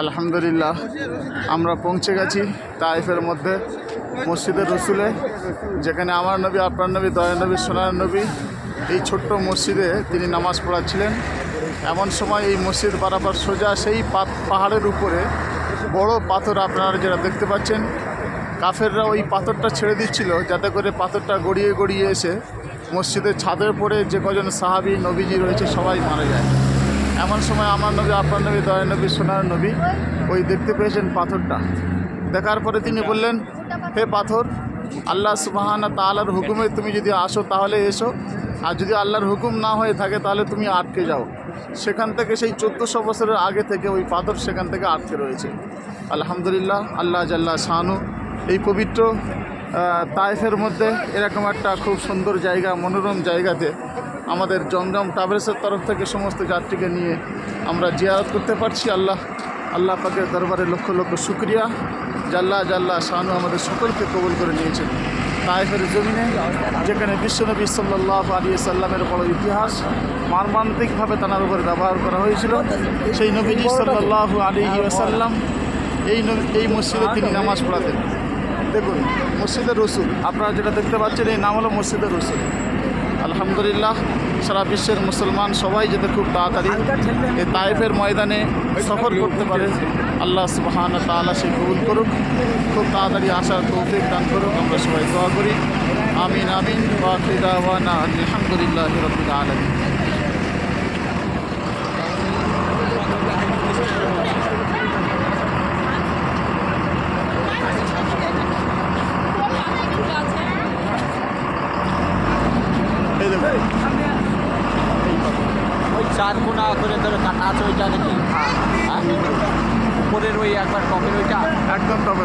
আলহামদুলিল্লাহ, আমরা পৌঁছে গেছি তাইফের মধ্যে, মসজিদের রসুলে, যেখানে আমার নবী, আপনার নবী দয়া নবী, সোনার নবী, এই ছোট্ট মসজিদে তিনি নামাজ পড়াচ্ছিলেন। এমন সময় এই মসজিদ বারাবার সোজা সেই পাহাড়ের উপরে বড় পাথর আপনারা যেটা দেখতে পাচ্ছেন, কাফেররা ওই পাথরটা ছেড়ে দিচ্ছিল যাতে করে পাথরটা গড়িয়ে গড়িয়ে এসে মসজিদের ছাদের পরে যে কজন সাহাবি, নবীজি রয়েছে সবাই মারা যায়। এমন সময় আমার নবী আপনার নবী দয়া নবী সোনার নবী ওই দেখতে পেয়েছেন পাথরটা। দেখার পরে তিনি বললেন হে পাথর আল্লাহ সুবাহানা তালার হুকুমে তুমি যদি আসো তাহলে এসো। আর যদি আল্লাহর হুকুম না হয়ে থাকে তাহলে তুমি আটকে যাও। সেখান থেকে সেই চোদ্দোশো বছরের আগে থেকে ওই পাথর সেখান থেকে আটকে রয়েছে। আলহামদুলিল্লাহ আল্লাহ জাল্লাহ শাহানু এই পবিত্র আহ, তায়েফের মধ্যে এরকম একটা খুব সুন্দর জায়গা মনোরম জায়গাতে আমাদের জমজম ট্রাভেলসের তরফ থেকে সমস্ত যাত্রীকে নিয়ে আমরা জিয়ারত করতে পারছি। আল্লাহ আল্লাহ পাকের দরবারে লক্ষ লক্ষ শুক্রিয়া। জাল্লা জাল্লা শাহানু আমাদের সকলকে কবুল করে নিয়েছেন। তায়েফের জমিনে, যেখানে বিশ্বনবী সাল্লাহ আলী সাল্লামের বড় ইতিহাস মারমান্তিকভাবে তার উপরে ব্যবহার করা হয়েছিল। সেই নবীজি সাল্লাহ আলী আসাল্লাম এই এই মসজিদে তিনি নামাজ পড়াতেন। দেখুন, মসজিদের রসুল, আপনারা যেটা দেখতে পাচ্ছেন, এই নাম হলো মসজিদের রসুল। আলহামদুলিল্লাহ সারা বিশ্বের মুসলমান সবাই যাতে খুব তাড়াতাড়ি এই তাইফের ময়দানে সফর করতে পারে। আল্লাহ সুবাহান তালা সে কবুল করুক। খুব তাড়াতাড়ি আসার তৌফিক দান করুক। আমরা সবাই দোয়া করি। আমিন আমিন। আলহামদুলিল্লাহ রবিল আলমী এই দেখুন ওই চার কোনা করে ধরে কাটা আছে ওইটা নাকি? হ্যাঁ। উপরের ওই একবার টপের ওইটা? একদম তবে